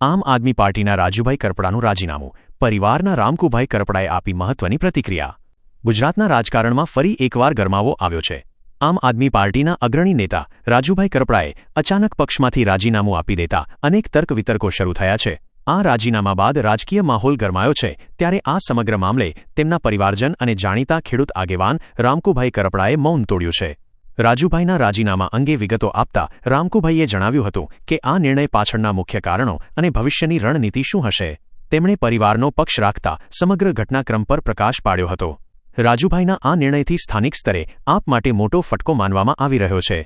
આમ આદમી પાર્ટીના રાજુભાઈ કરપડાનું રાજીનામું, પરિવારના રામકુભાઈ કરપડાએ આપી મહત્વની પ્રતિક્રિયા. ગુજરાતના રાજકારણમાં ફરી એકવાર ગરમાવો આવ્યો છે. આમ આદમી પાર્ટીના અગ્રણી નેતા રાજુભાઈ કરપડાએ અચાનક પક્ષમાંથી રાજીનામું આપી દેતા અનેક તર્ક વિતર્કો શરૂ થયા છે. આ રાજીનામા બાદ રાજકીય માહોલ ગરમાયો છે, ત્યારે આ સમગ્ર મામલે તેમના પરિવારજન અને જાણીતા ખેડૂત આગેવાન રામકુભાઈ કરપડાએ મૌન તોડ્યું છે. રાજુભાઈના રાજીનામા અંગે વિગતો આપતા રામકુભાઈએ જણાવ્યું હતું કે આ નિર્ણય પાછળના મુખ્ય કારણો અને ભવિષ્યની રણનીતિ શું હશે. તેમણે પરિવારનો પક્ષ રાખતા સમગ્ર ઘટનાક્રમ પર પ્રકાશ પાડ્યો હતો. રાજુભાઈના આ નિર્ણયથી સ્થાનિક સ્તરે આપ માટે મોટો ફટકો માનવામાં આવી રહ્યો છે.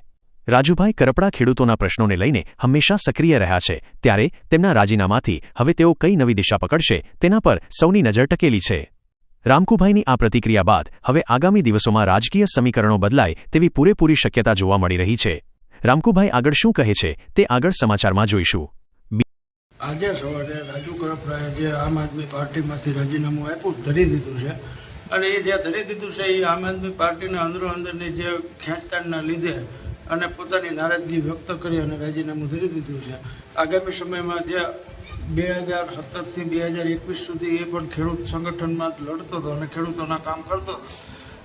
રાજુભાઈ કરપડા ખેડૂતોના પ્રશ્નોને લઈને હંમેશા સક્રિય રહ્યા છે, ત્યારે તેમના રાજીનામાથી હવે તેઓ કઈ નવી દિશા પકડશે તેના પર સૌની નજર ટકેલી છે. રામકુભાઈની આ પ્રતિક્રિયા બાદ હવે આગામી દિવસોમાં રાજકીય સમીકરણો બદલાય તેવી પૂરેપૂરી શક્યતા જોવા મળી રહી છે. રામકુભાઈ આગળ શું કહે છે તે આગળ સમાચારમાં જોઈશું. આજે સવારે રાજુ કરપરાએ જે આમ આદમી પાર્ટીમાંથી રાજીનામું આપ્યું, ધરી દીધું છે. અને એ જે ધરી દીધું છે એ આમ આદમી પાર્ટીના અંદરો અંદરની જે ખેંચતાણના લીધે અને પોતાની નારાજગી વ્યક્ત કરી અને રાજીનામું ધરી દીધું છે. આગામી સમયમાં જે બે હજાર સત્તરથી બે હજાર એકવીસ સુધી એ પણ ખેડૂત સંગઠનમાં લડતો હતો અને ખેડૂતોના કામ કરતો હતો.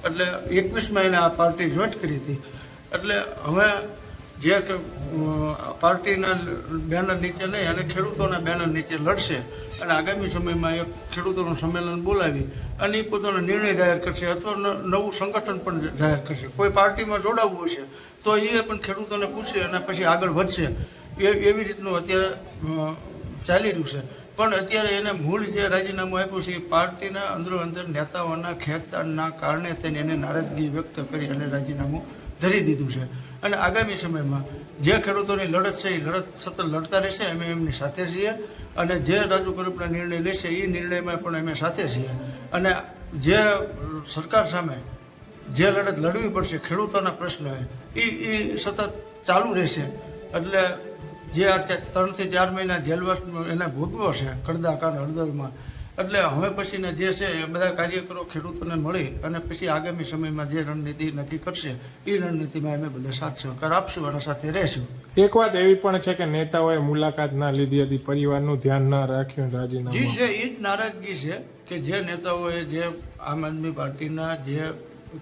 એટલે એકવીસમાં એને આ પાર્ટી જોઈન્ટ કરી હતી. એટલે હવે જે પાર્ટીના બેનર નીચે નહીં, અને ખેડૂતોના બેનર નીચે લડશે. અને આગામી સમયમાં એક ખેડૂતોનું સંમેલન બોલાવી અને એ પોતાનો નિર્ણય જાહેર કરશે અથવા નવું સંગઠન પણ જાહેર કરશે. કોઈ પાર્ટીમાં જોડાવવું હશે તો એ પણ ખેડૂતોને પૂછશે અને પછી આગળ વધશે. એ, એવી રીતનું અત્યારે ચાલી રહ્યું છે. પણ અત્યારે એને મૂળ જે રાજીનામું આપ્યું છે, એ પાર્ટીના અંદરો અંદર નેતાઓના ખેંચતાણના કારણે થઈને એને નારાજગી વ્યક્ત કરી અને રાજીનામું ધરી દીધું છે. અને આગામી સમયમાં જે ખેડૂતોની લડત છે, એ લડત સતત લડતા રહેશે, અમે એમની સાથે છીએ. અને જે રાજુ ગરીબના નિર્ણય લેશે, એ નિર્ણયમાં પણ અમે સાથે છીએ. અને જે સરકાર સામે જે લડત લડવી પડશે, ખેડૂતોના પ્રશ્ન, એ એ સતત ચાલુ રહેશે. એટલે જે આ ત્રણથી ચાર મહિના જેલવાસ એને ભોગવ્યો છે કડદાકાર હળદરમાં એટલે હવે પછીના જે છે એ બધા કાર્યકરો ખેડૂતોને મળી અને પછી આગામી સમયમાં જે રણનીતિ નક્કી કરશે એ રણનીતિમાં અમે બધા સાથ સહકાર આપશું અને સાથે રહેશું. એક વાત એવી પણ છે કે નેતાઓએ મુલાકાત ના લીધી હતી પરિવારનું ધ્યાન ના રાખ્યું જે જી છે એ જ નારાજગી છે કે જે નેતાઓએ જે આમ આદમી પાર્ટીના જે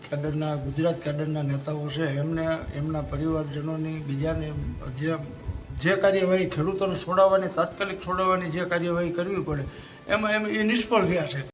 કેડરના ગુજરાત કેડરના નેતાઓ છે એમને એમના પરિવારજનોની બીજાને જે જે કાર્યવાહી ખેડૂતોને છોડાવવાની તાત્કાલિક છોડાવવાની જે કાર્યવાહી કરવી પડે એમાં એમ એ નિષ્ફળ રહ્યા છે.